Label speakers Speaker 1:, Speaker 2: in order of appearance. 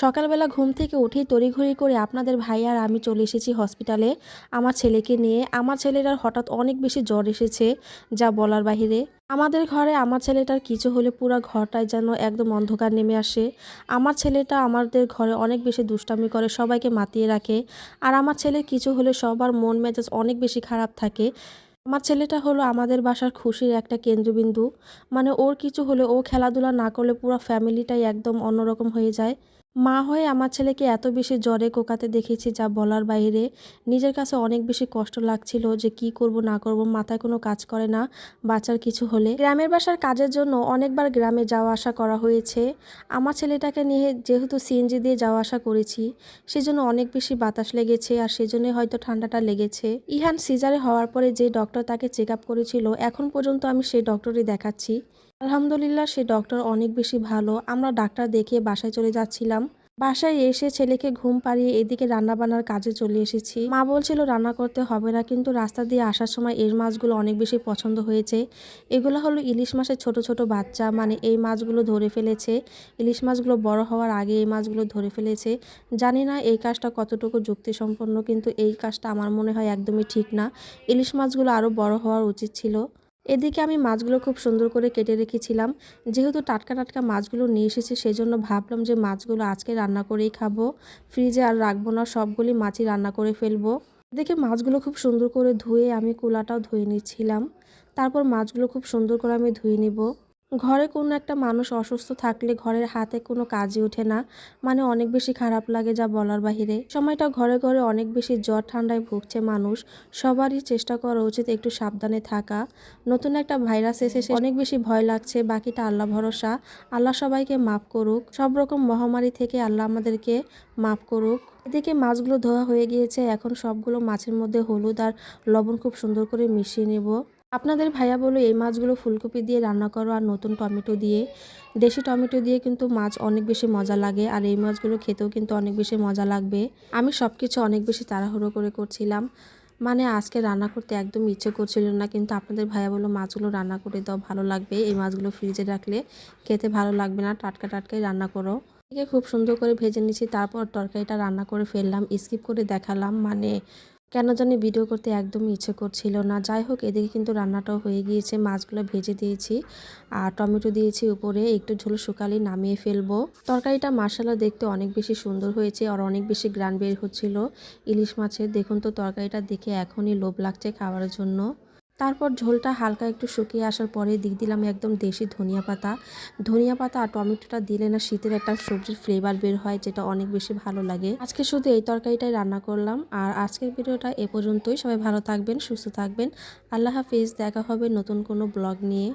Speaker 1: সকালবেলা ঘুম থেকে উঠেই তড়িঘড়ি করে আপনাদের ভাই আর আমি চলে এসেছি হসপিটালে। আমার ছেলেকে নিয়ে। আমার ছেলেটার হঠাৎ অনেক বেশি জ্বর এসেছে, যা বলার বাহিরে। আমাদের ঘরে আমার ছেলেটার কিছু হলে পুরো ঘরটায় যেন একদম অন্ধকার নেমে আসে। আমার ছেলেটা আমাদের ঘরে অনেক বেশি দুষ্টামি করে, সবাইকে মাতিয়ে রাখে। আর আমার ছেলের কিছু হলে সবার মন মেজাজ অনেক বেশি খারাপ থাকে। আমার ছেলেটা হলো আমাদের বাসার খুশির একটা কেন্দ্রবিন্দু। মানে ওর কিছু হলে ও খেলাধুলা না করলে পুরো ফ্যামিলিটাই একদম অন্যরকম হয়ে যায়। মা হয়ে আমার ছেলেকে এত বেশি জ্বরে কোকাতে দেখেছি যা বলার বাইরে। নিজের কাছে অনেক বেশি কষ্ট লাগছিল যে কি করব, না করব, মাথায় কোনো কাজ করে না বাচ্চার কিছু হলে। গ্রামের বাসার কাজের জন্য অনেকবার গ্রামে যাওয়া আসা করা হয়েছে। আমার ছেলেটাকে নিয়ে যেহেতু সিএনজি দিয়ে যাওয়া আসা করেছি, সেজন্য অনেক বেশি বাতাস লেগেছে আর সেজন্যই হয়তো ঠান্ডাটা লেগেছে। ইহান সিজারে হওয়ার পরে যে ডক্টর তাকে চেক আপ করেছিল, এখন পর্যন্ত আমি সেই ডক্টরই দেখাচ্ছি। আলহামদুলিল্লাহ, সে ডক্টর অনেক বেশি ভালো। আমরা ডাক্তার দেখিয়ে বাসায় চলে যাচ্ছিলাম। বাসায় এসে ছেলেকে ঘুম পাড়িয়ে এদিকে রান্না বান্নার কাজে চলে এসেছি। মা বলছিল, রান্না করতে হবে না, কিন্তু রাস্তা দিয়ে আসার সময় এর মাছগুলো অনেক বেশি পছন্দ হয়েছে। এগুলো হলো ইলিশ মাছের ছোট ছোট বাচ্চা। মানে এই মাছগুলো ধরে ফেলেছে। ইলিশ মাছগুলো বড় হওয়ার আগে এই মাছগুলো ধরে ফেলেছে। জানি না এই কাজটা কতটুকু যুক্তিসম্পন্ন, কিন্তু এই কাজটা আমার মনে হয় একদমই ঠিক না। ইলিশ মাছগুলো আরও বড় হওয়ার উচিত ছিল। এদিকে আমি মাছগুলো খুব সুন্দর করে কেটে রেখেছিলাম। যেহেতু টাটকা টাটকা মাছগুলো নিয়ে এসেছি, সেজন্য ভাবলাম যে মাছগুলো আজকে রান্না করেই খাব। ফ্রিজে আর রাখব না, সবগুলি মাছই রান্না করে ফেলব। দেখে মাছগুলো খুব সুন্দর করে ধুয়ে আমি কুলাটাও ধুয়ে নিচ্ছিলাম। তারপর মাছগুলো খুব সুন্দর করে আমি ধুয়ে নিব। ঘরে কোনো একটা মানুষ অসুস্থ থাকলে ঘরের হাতে কোনো কাজই ওঠে না। মানে অনেক বেশি খারাপ লাগে যা বলার বাহিরে। সময়টা ঘরে ঘরে অনেক বেশি জ্বর ঠান্ডায় ভুগছে মানুষ। সবারই চেষ্টা করা উচিত একটু সাবধানে থাকা। নতুন একটা ভাইরাস এসেছে অনেক বেশি ভয় লাগছে। বাকিটা আল্লাহ ভরসা। আল্লাহ সবাইকে মাফ করুক। সব রকম মহামারী থেকে আল্লাহ আমাদেরকে মাফ করুক। এদিকে মাছগুলো ধোয়া হয়ে গিয়েছে। এখন সবগুলো মাছের মধ্যে হলুদ আর লবণ খুব সুন্দর করে মিশিয়ে নেব। আপনাদের ভাইয়া বলো, এই মাছগুলো ফুলকপি দিয়ে রান্না করো আর নতুন টমেটো দিয়ে। দেশি টমেটো দিয়ে কিন্তু মাছ অনেক বেশি মজা লাগে আর এই মাছগুলো খেতেও কিন্তু অনেক বেশি মজা লাগবে। আমি সব কিছু অনেক বেশি তাড়াহুড়ো করে করছিলাম। মানে আজকে রান্না করতে একদম ইচ্ছে করছিল না, কিন্তু আপনাদের ভাইয়া বলল মাছগুলো রান্না করে দাও, ভালো লাগবে। এই মাছগুলো ফ্রিজে রাখলে খেতে ভালো লাগবে না, টাটকা টাটকাই রান্না করো। এদিকে খুব সুন্দর করে ভেজে নিয়েছি, তারপর তরকারিটা রান্না করে ফেললাম, স্কিপ করে দেখালাম। মানে কেন জানি ভিডিও করতে একদমই ইচ্ছে করছিল না। যাই হোক, এদিকে কিন্তু রান্নাটাও হয়ে গিয়েছে। মাছগুলো ভেজে দিয়েছি আর টমেটো দিয়েছি উপরে। একটু ঝোল শুকালে নামিয়ে ফেলব। তরকারিটা মাসালা দেখতে অনেক বেশি সুন্দর হয়েছে আর অনেক বেশি গ্রান বের হচ্ছিল। ইলিশ মাছের, দেখুন তো তরকারিটা দেখে এখনই লোভ লাগছে খাওয়ার জন্য। তারপর ঝোলটা হালকা একটু শুকিয়ে আসার পরে দিয়ে দিলাম একদম দেশি ধনিয়া পাতা। ধনিয়া পাতা আর টমেটোটা দিলে না শীতের একটা সবজির ফ্লেভার বের হয়, যেটা অনেক বেশি ভালো লাগে। আজকে শুধু এই তরকারিটাই রান্না করলাম আর আজকের ভিডিওটা এ পর্যন্তই। সবাই ভালো থাকবেন, সুস্থ থাকবেন। আল্লাহ হাফিজ, দেখা হবে নতুন কোনো ব্লগ নিয়ে।